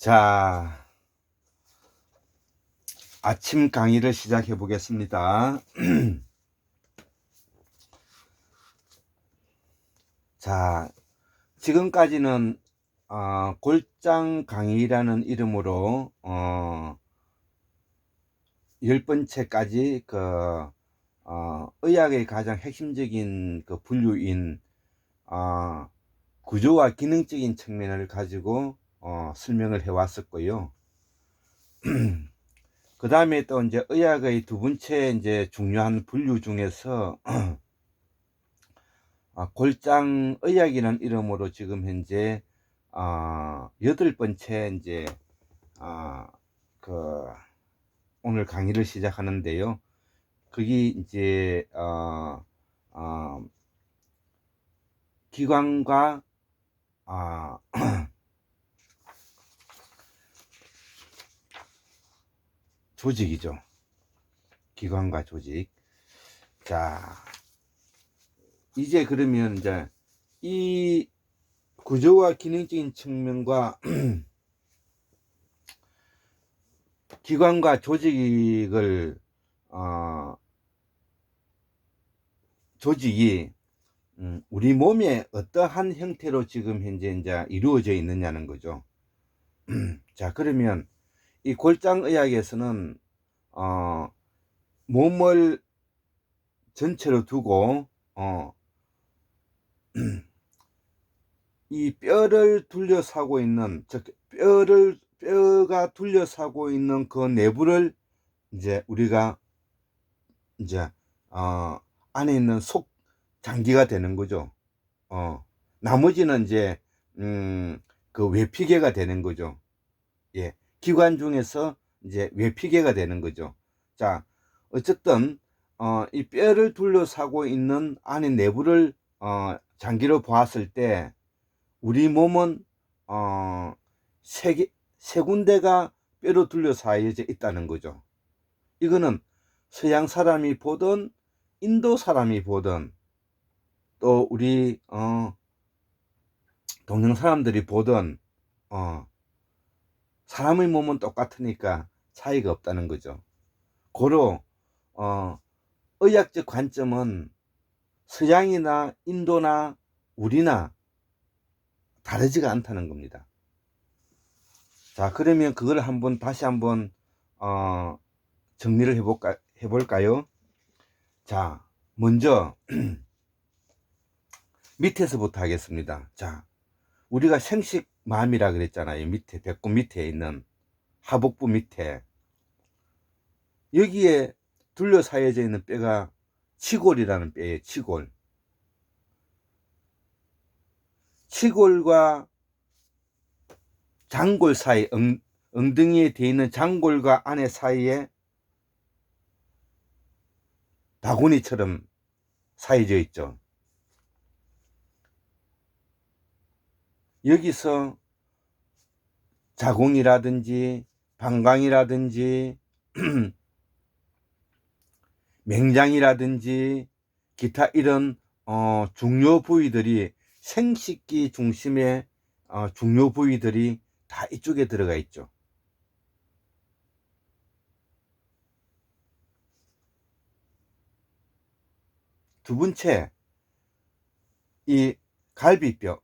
자, 아침 강의를 시작해 보겠습니다. 자, 지금까지는 어, 골장 강의라는 이름으로 어, 열 번째까지 그 어, 의학의 가장 핵심적인 그 분류인 어, 구조와 기능적인 측면을 가지고 어, 설명을 해 왔었고요. 그 다음에 또 이제 의학의 두 번째 이제 중요한 분류 중에서 아, 골장 의학이라는 이름으로 지금 현재 아, 여덟 번째 이제 아, 그 오늘 강의를 시작하는데요. 거기 이제 어, 어, 기관과 아, 조직이죠. 기관과 조직. 자, 이제 그러면 이제 이 구조와 기능적인 측면과 기관과 조직을 어, 조직이 음, 우리 몸에 어떠한 형태로 지금 현재 이제 이루어져 있느냐는 거죠. 자, 그러면 이 골장의학에서는 어, 몸을 전체로 두고 어, 이 뼈를 둘러싸고 있는 즉 뼈를 뼈가 둘러싸고 있는 그 내부를 이제 우리가 이제 어, 안에 있는 속 장기가 되는 거죠. 어, 나머지는 이제 음, 그 외피계가 되는 거죠. 예. 기관 중에서 이제 외피계가 되는 거죠. 자, 어쨌든 어, 이 뼈를 둘러싸고 있는 안의 내부를 어, 장기로 보았을 때 우리 몸은 어, 세, 개, 세 군데가 뼈로 둘러싸여져 있다는 거죠. 이거는 서양 사람이 보든 인도 사람이 보든 또 우리 어, 동양 사람들이 보든 어, 사람의 몸은 똑같으니까 차이가 없다는 거죠. 고로 어, 의학적 관점은 서양이나 인도나 우리나 다르지가 않다는 겁니다. 자, 그러면 그걸 한번 다시 한번 어, 정리를 해볼까 해볼까요? 자, 먼저 밑에서부터 하겠습니다. 자, 우리가 생식 마음이라 그랬잖아요. 밑에 배꼽 밑에 있는 하복부 밑에 여기에 둘러싸여져 있는 뼈가 치골이라는 뼈예요. 치골. 치골과 장골 사이, 엉, 엉덩이에 돼 있는 장골과 안에 사이에 바구니처럼 사이져 있죠. 여기서 자궁이라든지 방광이라든지 맹장이라든지 기타 이런 어, 중요 부위들이 생식기 중심의 어, 중요 부위들이 다 이쪽에 들어가 있죠. 두 번째, 이 갈비뼈,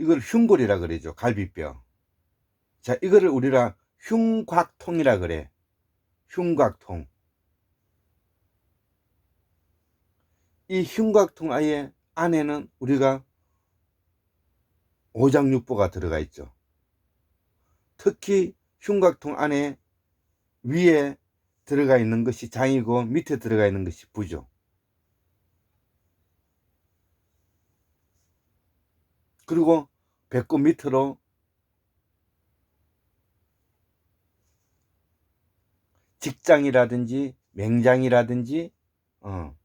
이걸 흉골이라 그러죠. 갈비뼈. 자, 이거를 우리가 흉곽통이라 그래. 흉곽통. 이 흉곽통 아예 안에는 우리가 오장육부가 들어가 있죠. 특히 흉곽통 안에 위에 들어가 있는 것이 장이고 밑에 들어가 있는 것이 부죠. 그리고 배꼽 밑으로. 직장이라든지 맹장이라든지 어,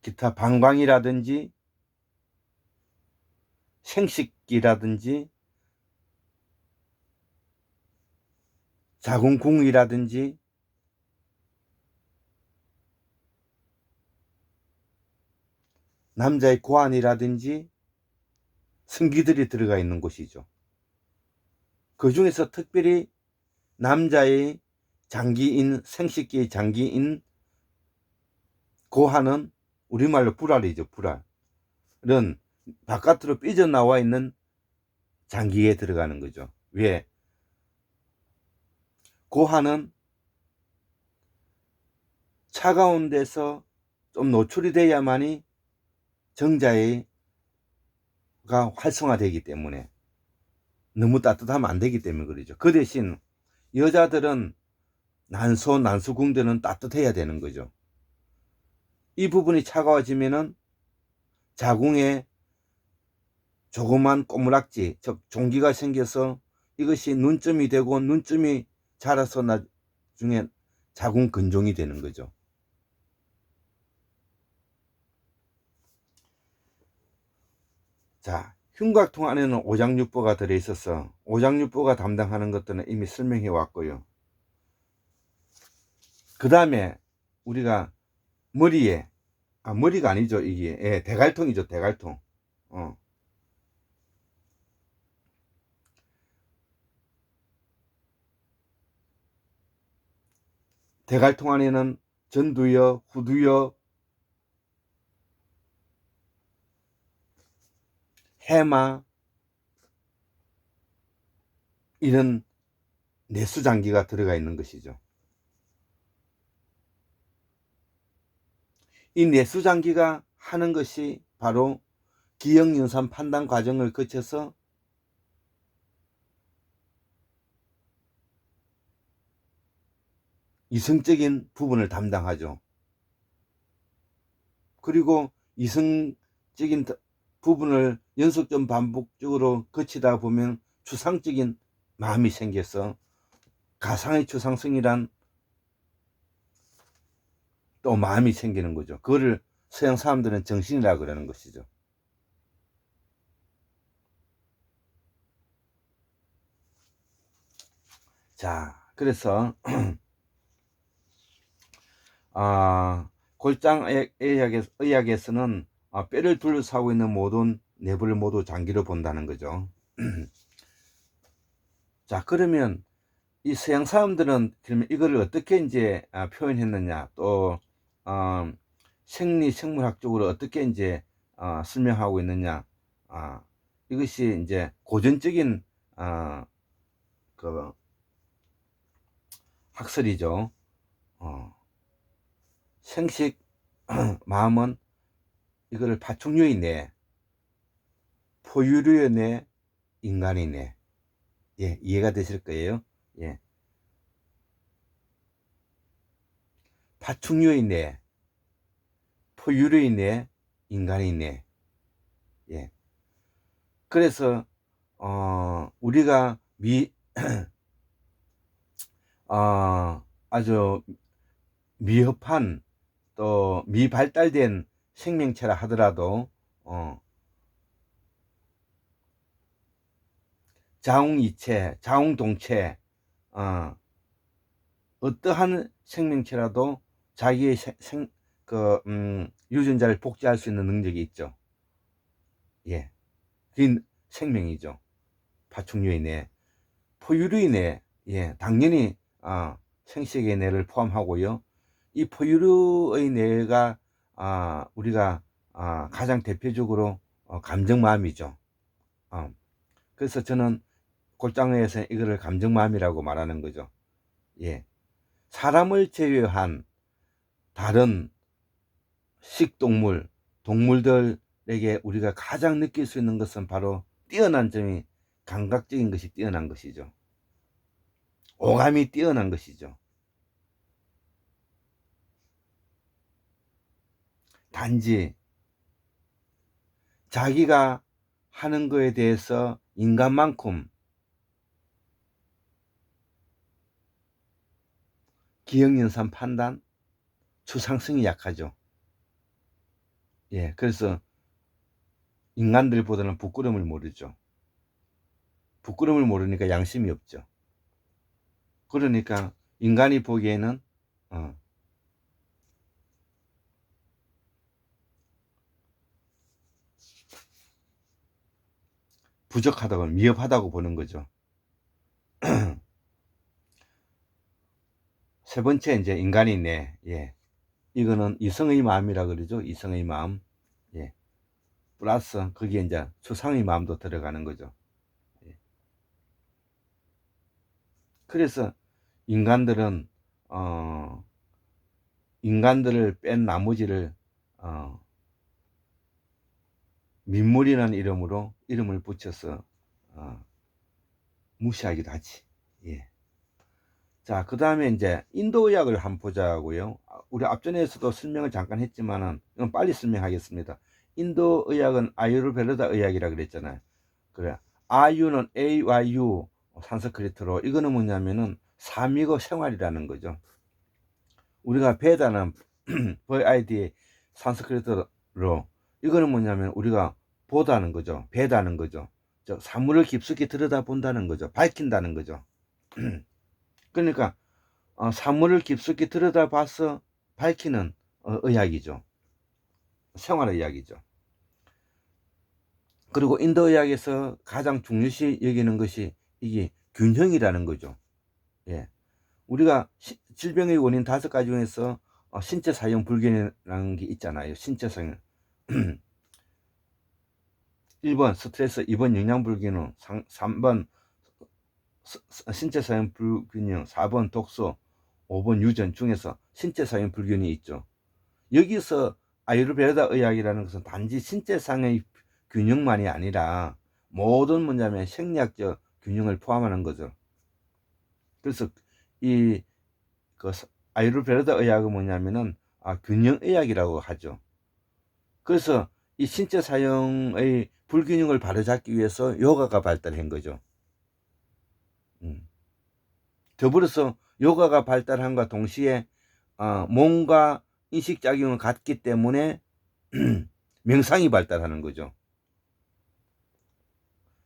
기타 방광이라든지 생식기라든지 자궁궁이라든지 남자의 고환이라든지 승기들이 들어가 있는 곳이죠. 그 중에서 특별히 남자의 장기인 생식기의 장기인 고하는 우리말로 불알이죠 불알은 바깥으로 삐져나와 있는 장기에 들어가는 거죠. 왜? 고하는 차가운 데서 좀 노출이 돼야만이 정자 가 활성화되기 때문에 너무 따뜻하면 안 되기 때문에 그러죠. 그 대신 여자들은 난소, 난수궁들은 따뜻해야 되는 거죠. 이 부분이 차가워지면은 자궁에 조그만 꼬무락지, 즉 종기가 생겨서 이것이 눈점이 되고 눈점이 자라서 나중에 자궁 근종이 되는 거죠. 자, 흉곽통 안에는 오장육부가 들어있어서 오장육부가 담당하는 것들은 이미 설명해 왔고요. 그 다음에 우리가 머리에 아 머리가 아니죠 이게 예, 대갈통이죠 대갈통 어. 대갈통 안에는 전두여 후두여 해마 이런 내수장기가 들어가 있는 것이죠. 이 내수장기가 하는 것이 바로 기억윤산 판단 과정을 거쳐서 이성적인 부분을 담당하죠. 그리고 이성적인 부분을 연속점 반복적으로 거치다 보면 추상적인 마음이 생겨서 가상의 추상성이란 또 마음이 생기는 거죠. 그거를 서양 사람들은 정신이라 그러는 것이죠. 자, 그래서 아, 골장 의학에서는 아, 뼈를 둘러싸고 있는 모든 내부를 모두 장기로 본다는 거죠. 자, 그러면 이 서양 사람들은 그러면 이거를 어떻게 이제 아, 표현했느냐, 또 어, 생리 생물학적으로 어떻게 이제 어, 설명하고 있느냐, 아, 이것이 이제 고전적인 어, 그 학설이죠. 어, 생식 마음은 이거를 파충류이네, 포유류이네, 인간이네. 예, 이해가 되실 거예요. 예. 파충류이네, 포유류이네, 인간이네. 예. 그래서, 어, 우리가 미, 어, 아주 미흡한 또 미발달된 생명체라 하더라도 어, 자웅이체, 자웅동체 어, 어떠한 생명체라도 자기의 생, 그, 음, 유전자를 복제할 수 있는 능력이 있죠. 예. 그게 생명이죠. 포유류의 뇌. 예. 당연히, 어, 생식의 뇌를 포함하고요. 이 포유류의 뇌가 아, 우리가 아, 가장 대표적으로 어, 감정마음이죠. 어, 그래서 저는 골장에서 이거를 감정마음이라고 말하는 거죠. 예. 사람을 제외한 다른 식동물, 동물들에게 우리가 가장 느낄 수 있는 것은 바로 뛰어난 점이 감각적인 것이 뛰어난 것이죠. 오감이 뛰어난 것이죠. 단지 자기가 하는 거에 대해서 인간만큼 기억연산 판단, 추상성이 약하죠. 예, 그래서 인간들보다는 부끄러움을 모르죠. 부끄러움을 모르니까 양심이 없죠. 그러니까 인간이 보기에는 어, 부족하다고 미흡하다고 보는 거죠. 세 번째 이제 인간이 내 예. 이거는 이성의 마음이라 그러죠. 이성의 마음. 예. 플러스 거기에 이제 수상의 마음도 들어가는 거죠. 예. 그래서 인간들은 어 인간들을 뺀 나머지를 어 민물이라는 이름으로 이름을 붙여서 어 무시하기도 하지. 예. 자, 그 다음에 이제 인도 의학을 한번 보자고요. 우리 앞전에서도 설명을 잠깐 했지만은 이건 빨리 설명하겠습니다. 인도 의학은 아유르베르다 의학이라 그랬잖아요. 그래. 아유는 AYU 산스크리트로 이거는 뭐냐면은 삶이고 생활이라는 거죠. 우리가 베다는 VID 산스크리트로 이거는 뭐냐면 우리가 보다는 거죠. 배다는 거죠. 저 사물을 깊숙이 들여다본다는 거죠. 밝힌다는 거죠. 그러니까 어, 사물을 깊숙이 들여다봐서 밝히는 어, 의학이죠. 생활의학이죠. 그리고 인도의학에서 가장 중요시 여기는 것이 이게 균형이라는 거죠. 예. 우리가 시, 질병의 원인 다섯 가지 중에서 어, 신체 사용 불균이라는 게 있잖아요. 신체 사용. 1번 스트레스, 2번 영양 불균형, 3번 신체 사용 불균형, 4번 독소, 5번 유전 중에서 신체 사용 불균이 있죠. 여기서 아유르베다 의학이라는 것은 단지 신체상의 균형만이 아니라 모든 문제면 생리학적 균형을 포함하는 거죠. 그래서 이 그 아유르베다 의학은 뭐냐면은 아, 균형 의학이라고 하죠. 그래서 이 신체 사용의 불균형을 바로잡기 위해서 요가가 발달한 거죠. 음. 더불어서 요가가 발달함과 동시에 어, 몸과 인식작용을 갖기 때문에 명상이 발달하는 거죠.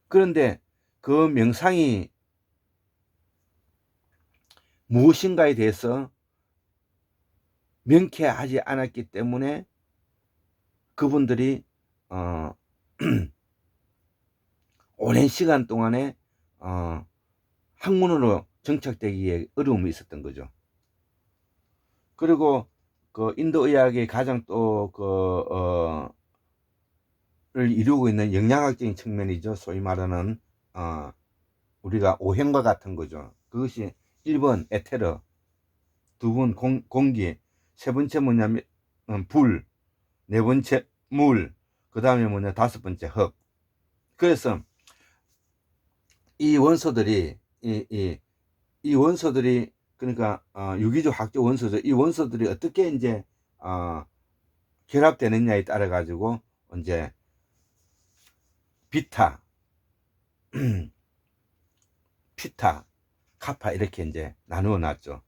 그런데 그 명상이 무엇인가에 대해서 명쾌하지 않았기 때문에 그분들이 어, 오랜 시간 동안에 어, 학문으로 정착되기에 어려움이 있었던 거죠. 그리고 그 인도 의학의 가장 또그 어, 를 이루고 있는 영양학적인 측면이죠. 소위 말하는 어, 우리가 오행과 같은 거죠. 그것이 1번 에테르, 두번 공기, 세 번째 뭐냐면 불, 네 번째 물, 그 다음에 뭐냐 다섯 번째 흙. 그래서 이 원소들이 이, 이, 이 원소들이 그러니까 어, 유기적 학적 원소들 이 원소들이 어떻게 이제 어, 결합되느냐에 따라 가지고 이제 비타, 피타, 카파 이렇게 이제 나누어 놨죠.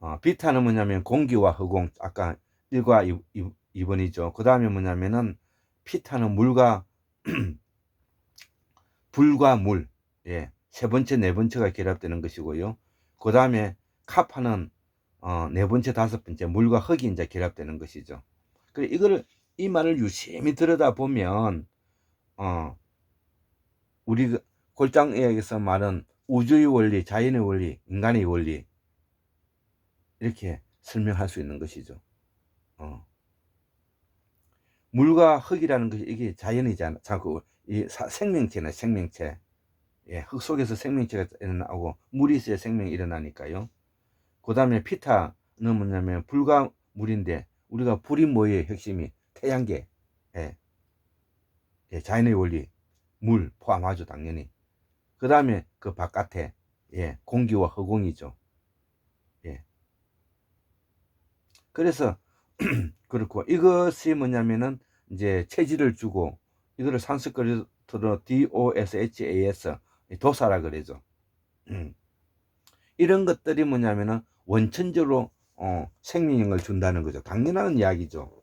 어, 비타는 뭐냐면 공기와 흑공 아까 1과 2, 2, 번이죠 그 다음에 뭐냐면은 피타는 물과 불과 물, 예, 세 번째, 네 번째가 결합되는 것이고요. 그 다음에 카파는 어, 네 번째, 다섯 번째 물과 흙이 이제 결합되는 것이죠. 그래 이거를 이 말을 유심히 들여다 보면 어, 우리 그 골장의학에서 말은 우주의 원리, 자연의 원리, 인간의 원리 이렇게 설명할 수 있는 것이죠. 어. 물과 흙이라는 것이 이게 자연이잖아. 자꾸 이 생명체네, 생명체. 예, 흙 속에서 생명체가 일어나고 물이 있어야 생명이 일어나니까요. 그 다음에 피타는 뭐냐면 불과 물인데 우리가 불이 뭐예요? 핵심이 태양계. 예. 예, 자연의 원리, 물 포함하죠, 당연히. 그 다음에 그 바깥에 예, 공기와 허공이죠. 예. 그래서 그렇고 이것이 뭐냐면은 이제 체질을 주고 이거를 산스크리트로 DOSHAS 도사라 그러죠. 음. 이런 것들이 뭐냐면은 원천적으로 어, 생명력을 준다는 거죠. 당연한 이야기죠.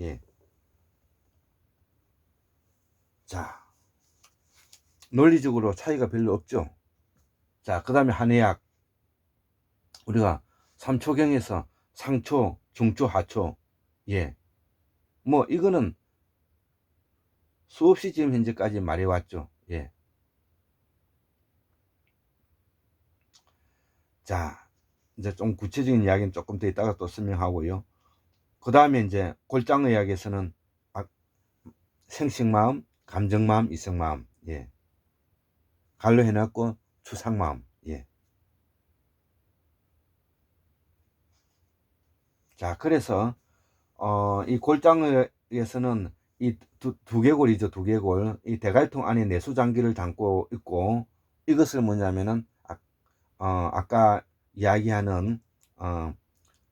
예. 자, 논리적으로 차이가 별로 없죠. 자, 그 다음에 한의학. 우리가 삼초경에서 상초, 중초, 하초. 예. 뭐, 이거는 수없이 지금 현재까지 말해왔죠. 예. 자, 이제 좀 구체적인 이야기는 조금 더 이따가 또 설명하고요. 그 다음에 이제 골장의학에서는 아, 생식마음, 감정마음, 이성마음, 예. 갈로 해놨고 추상마음, 예. 자, 그래서 어, 이 골장에서는 이 두, 두개골이죠, 두개골. 이 대갈통 안에 내수장기를 담고 있고 이것을 뭐냐면은 아, 어, 아까 이야기하는 어,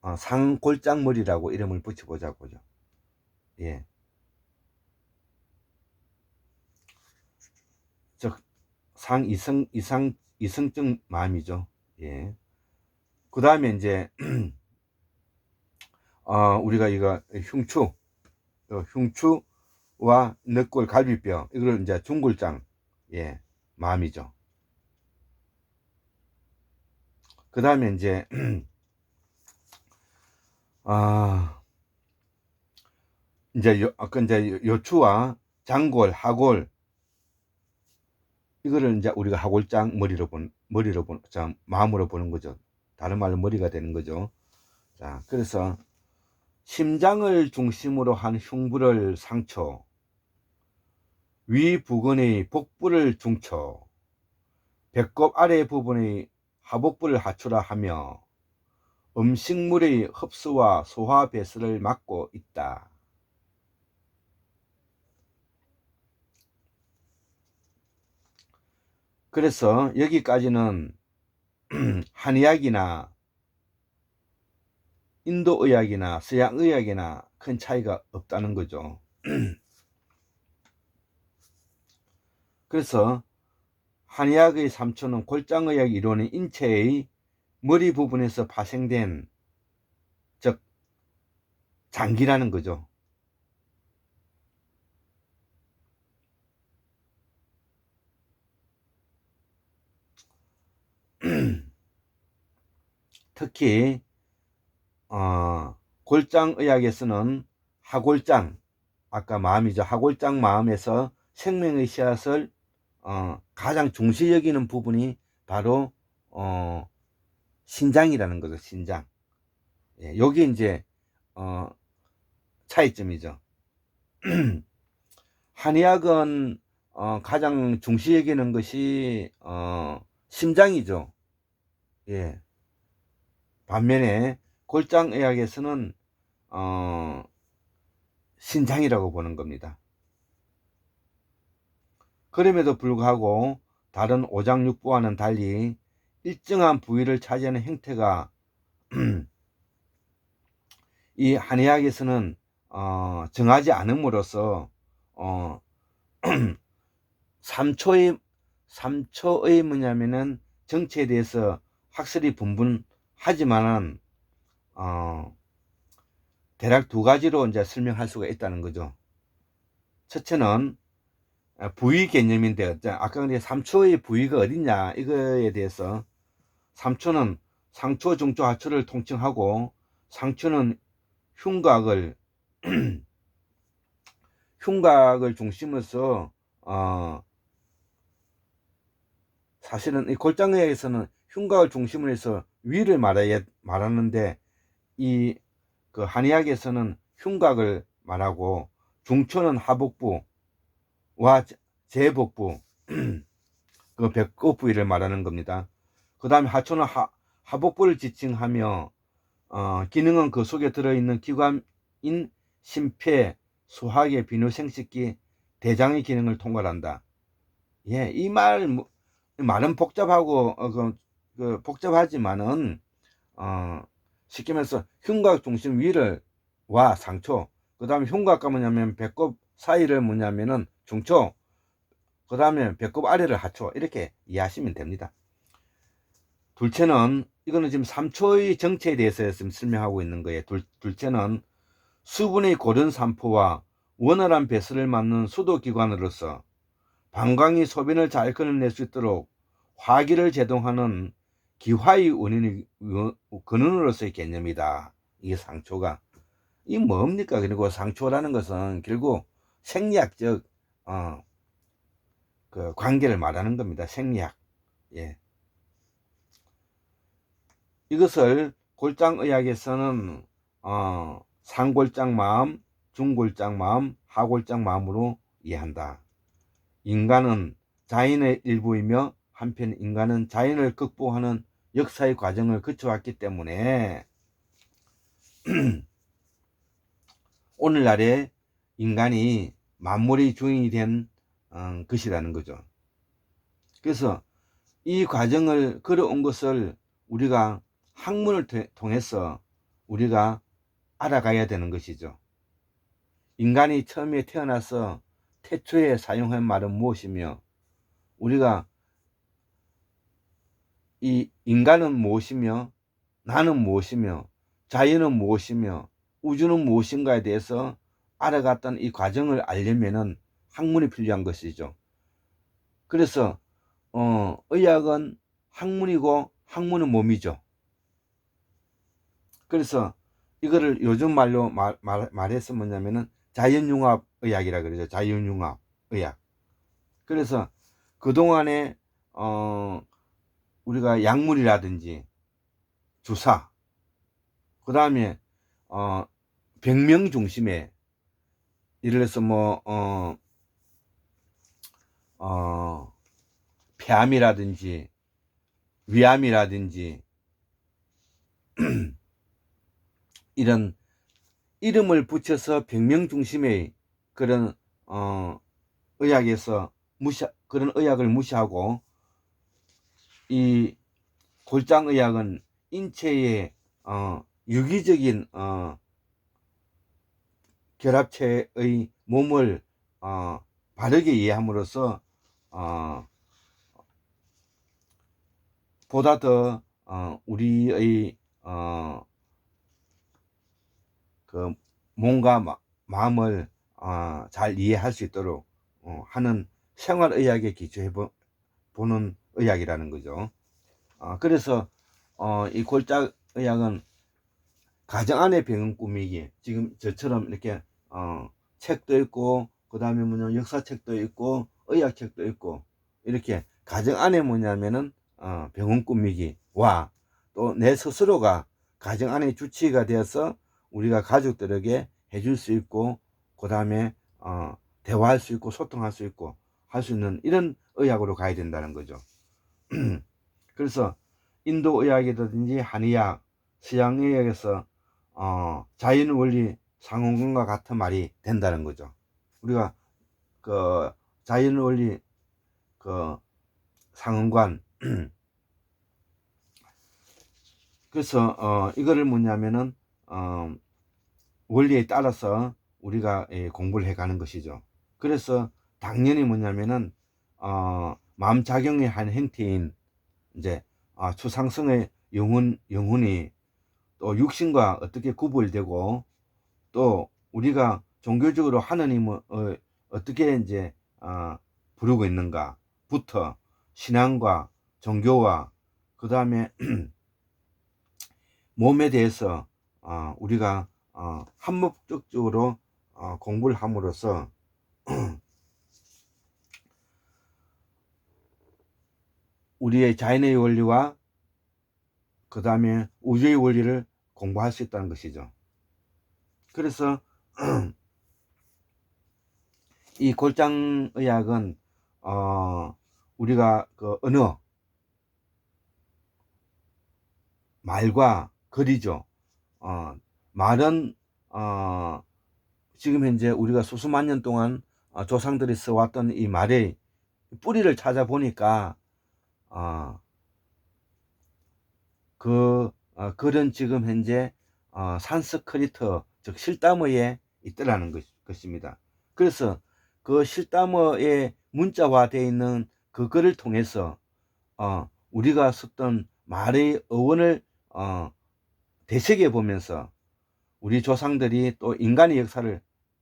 어, 상골장머리라고 이름을 붙여보자고요. 예. 즉 상 이성 이상 이성적 마음이죠. 예. 그 다음에 이제 어, 우리가 이거 흉추, 어, 흉추와 늑골 갈비뼈 이걸 이제 중골장 예 마음이죠. 그 다음에 이제 아 이제 요, 아까 이제 요추와 장골, 하골 이거를 이제 우리가 하골장 머리로 본 머리로 본, 자 마음으로 보는 거죠. 다른 말로 머리가 되는 거죠. 자 그래서 심장을 중심으로 한 흉부를 상처, 위 부근의 복부를 중처, 배꼽 아래 부분의 하복부를 하초라 하며 음식물의 흡수와 소화 배설을 막고 있다. 그래서 여기까지는 한의학이나 인도의학이나 서양의학이나 큰 차이가 없다는 거죠. 그래서 한의학의 삼초는 골장의학 이론은 인체의 머리 부분에서 파생된 즉 장기라는 거죠. 특히 어, 골장의학에서는 하골장 아까 마음이죠. 하골장 마음에서 생명의 씨앗을 어, 가장 중시 여기는 부분이 바로 어, 신장이라는 거죠. 신장. 예, 여기 이제 어, 차이점이죠. 한의학은 어, 가장 중시 여기는 것이 어, 심장이죠. 예. 반면에 골장의학에서는 어, 신장이라고 보는 겁니다. 그럼에도 불구하고 다른 오장육부와는 달리 일정한 부위를 차지하는 형태가 이 한의학에서는 어, 정하지 않음으로써 어, 3초의 3초의 뭐냐면은 정체에 대해서 확실히 분분하지만은 어, 대략 두 가지로 이제 설명할 수가 있다는 거죠. 첫째는 부위 개념인데 아까 이제 3초의 부위가 어딨냐 이거에 대해서. 3초는 상초, 중초, 하초를 통칭하고 상초는 흉곽을 흉곽을 중심으로서 어 사실은 이 골장의학에서는 흉곽을 중심으로 해서 위를 말해 말하는데 이 그 한의학에서는 흉곽을 말하고 중초는 하복부와 제복부 그 배꼽 부위를 말하는 겁니다. 그 다음에 하초는 하, 하복부를 지칭하며 어, 기능은 그 속에 들어있는 기관인 심폐, 소화계, 비누, 생식기, 대장의 기능을 통괄한다. 예, 이 말, 뭐, 말은 복잡하고, 어, 그, 그 복잡하지만은, 어, 말해서 흉곽 중심 위를 와 상초, 그 다음에 흉곽과 뭐냐면 배꼽 사이를 뭐냐면은 중초, 그 다음에 배꼽 아래를 하초, 이렇게 이해하시면 됩니다. 둘째는 이거는 지금 3초의 정체에 대해서 지금 설명하고 있는 거예요. 둘, 둘째는 수분의 고른 산포와 원활한 배설을 막는 수도기관으로서 방광이 소변을 잘 끊어낼 수 있도록 화기를 제동하는 기화의 원인의 근원으로서의 개념이다. 이게 상초가. 이 뭡니까? 그리고 상초라는 것은 결국 생리학적 어, 그 관계를 말하는 겁니다. 생리학. 예. 이것을 골장의학에서는 어, 상골장 마음, 중골장 마음, 하골장 마음으로 이해한다. 인간은 자연의 일부이며 한편 인간은 자연을 극복하는 역사의 과정을 거쳐왔기 때문에 오늘날의 인간이 만물의 주인이 된 어, 것이라는 거죠. 그래서 이 과정을 걸어온 것을 우리가 학문을 테- 통해서 우리가 알아가야 되는 것이죠. 인간이 처음에 태어나서 태초에 사용한 말은 무엇이며 우리가 이 인간은 무엇이며 나는 무엇이며 자연은 무엇이며 우주는 무엇인가에 대해서 알아갔던 이 과정을 알려면은 학문이 필요한 것이죠. 그래서 어, 의학은 학문이고 학문은 몸이죠. 그래서 이거를 요즘 말로 말, 말, 말해서 뭐냐면은 자연융합 의학이라 그러죠. 자연융합 의학. 그래서 그동안에 어, 우리가 약물이라든지 주사, 그 다음에 어, 병명 중심에 예를 들어서 뭐 어, 어, 폐암이라든지 위암이라든지 이런 이름을 붙여서 병명 중심의 그런 어, 의학에서 무시 그런 의학을 무시하고 이 골장 의학은 인체의 어, 유기적인 어, 결합체의 몸을 어, 바르게 이해함으로써 어, 보다 더 어, 우리의 어, 그 몸과 마, 마음을 어, 잘 이해할 수 있도록 어, 하는 생활의학에 기초해 보, 보는 의학이라는 거죠. 어, 그래서 어, 이 골자의학은 가정 안의 병은 꾸미기 지금 저처럼 이렇게 어, 책도 있고 그 다음에 뭐냐 역사책도 있고 의학책도 있고 이렇게 가정 안에 뭐냐면은 어, 병원 꾸미기와 또 내 스스로가 가정 안의 주치의가 되어서 우리가 가족들에게 해줄 수 있고 그 다음에 어, 대화할 수 있고 소통할 수 있고 할 수 있는 이런 의학으로 가야 된다는 거죠. 그래서 인도 의학이라든지 한의학, 서양의학에서 어, 자연 원리 상호관과 같은 말이 된다는 거죠. 우리가 그 자연 원리 그 상호관 그래서 어, 이거를 뭐냐면은 어, 원리에 따라서 우리가 예, 공부를 해가는 것이죠. 그래서 당연히 뭐냐면은 어, 마음 작용의 한 행태인 이제 아, 추상성의 영혼 영혼이 또 육신과 어떻게 구분되고 또 우리가 종교적으로 하나님을 어, 어떻게 이제 어, 부르고 있는가부터 신앙과 종교와 그 다음에 몸에 대해서 어, 우리가 어, 한목적으로 어, 공부를 함으로써 우리의 자연의 원리와 그 다음에 우주의 원리를 공부할 수 있다는 것이죠. 그래서 이 골장의학은 어, 우리가 그 언어 말과 글이죠. 어, 말은 어, 지금 현재 우리가 수수만 년 동안 어, 조상들이 써왔던 이 말의 뿌리를 찾아보니까 어, 그 어, 글은 지금 현재 어, 산스크리트 즉 실담어에 있더라는 것, 것입니다. 그래서 그 실담어에 문자화되어 있는 그 글을 통해서 어, 우리가 썼던 말의 어원을 어, 되새겨 보면서 우리 조상들이 또 인간의 역사를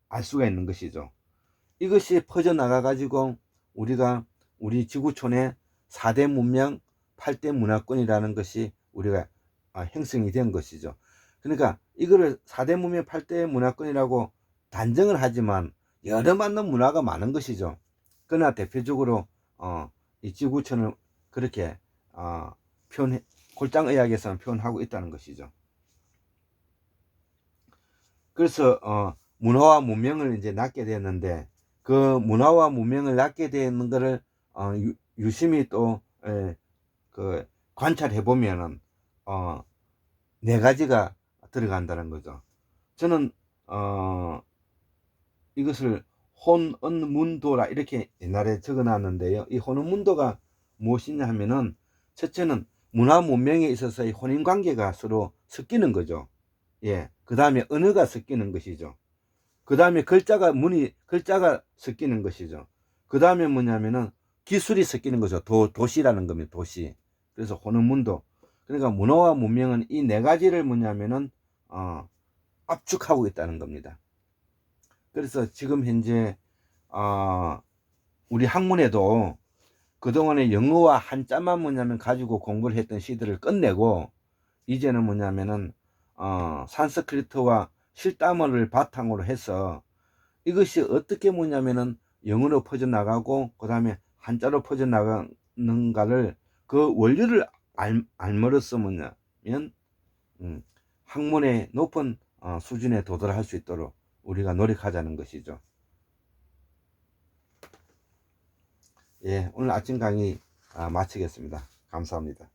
알 수가 있는 것이죠. 이것이 퍼져나가 가지고 우리가 우리 지구촌의 4대 문명, 8대 문화권이라는 것이 우리가 아, 형성이 된 것이죠. 그러니까 이거를 4대 문명, 8대 문화권이라고 단정을 하지만 여러 맞는 문화가 많은 것이죠. 그러나 대표적으로 어, 이 지구촌을 그렇게 어, 표현 골장의학에서는 표현하고 있다는 것이죠. 그래서 어, 문화와 문명을 이제 낳게 됐는데 그 문화와 문명을 낳게 되는 것을 어, 유, 유심히 또 예, 그 관찰해 보면은 어, 네 가지가 들어간다는 거죠. 저는 어, 이것을 혼언문도라 이렇게 옛날에 적어 놨는데요. 이 혼언문도가 무엇이냐 하면은 첫째는 문화 문명에 있어서의 혼인 관계가 서로 섞이는 거죠. 예. 그 다음에 언어가 섞이는 것이죠. 그 다음에 글자가 문이 글자가 섞이는 것이죠. 그 다음에 뭐냐면은 기술이 섞이는 거죠. 도 도시라는 겁니다. 도시. 그래서 혼은문도. 그러니까 문화와 문명은 이 네 가지를 뭐냐면은 어, 압축하고 있다는 겁니다. 그래서 지금 현재 어, 우리 학문에도 그동안에 영어와 한자만 뭐냐면 가지고 공부를 했던 시대를 끝내고 이제는 뭐냐면은 어, 산스크리트와 실담어를 바탕으로 해서 이것이 어떻게 뭐냐면은 영어로 퍼져나가고 그 다음에 한자로 퍼져나가는가를 그 원리를 알, 뭐냐면 음, 학문의 높은 어, 수준에 도달할 수 있도록 우리가 노력하자는 것이죠. 예, 오늘 아침 강의 아, 마치겠습니다. 감사합니다.